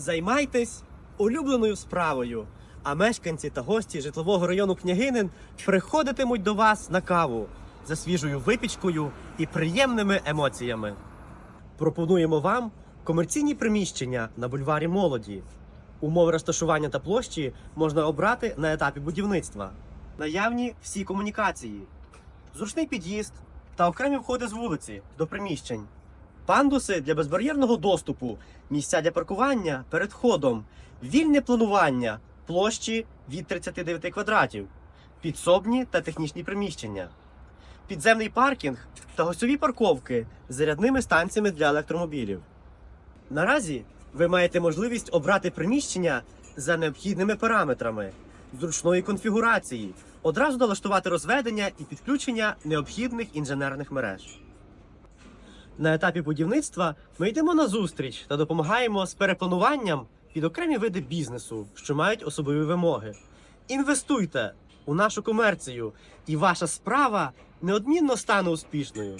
Займайтесь улюбленою справою, а мешканці та гості житлового району Княгинин приходитимуть до вас на каву за свіжою випічкою і приємними емоціями. Пропонуємо вам комерційні приміщення на бульварі Молоді. Умови розташування та площі можна обрати на етапі будівництва. Наявні всі комунікації, зручний під'їзд та окремі входи з вулиці до приміщень. Пандуси для безбар'єрного доступу, місця для паркування перед входом, вільне планування, площі від 39 квадратів, підсобні та технічні приміщення, підземний паркінг та гостьові парковки з зарядними станціями для електромобілів. Наразі ви маєте можливість обрати приміщення за необхідними параметрами, зручної конфігурації, одразу налаштувати розведення і підключення необхідних інженерних мереж. На етапі будівництва ми йдемо на зустріч та допомагаємо з переплануванням під окремі види бізнесу, що мають особливі вимоги. Інвестуйте у нашу комерцію, і ваша справа неодмінно стане успішною.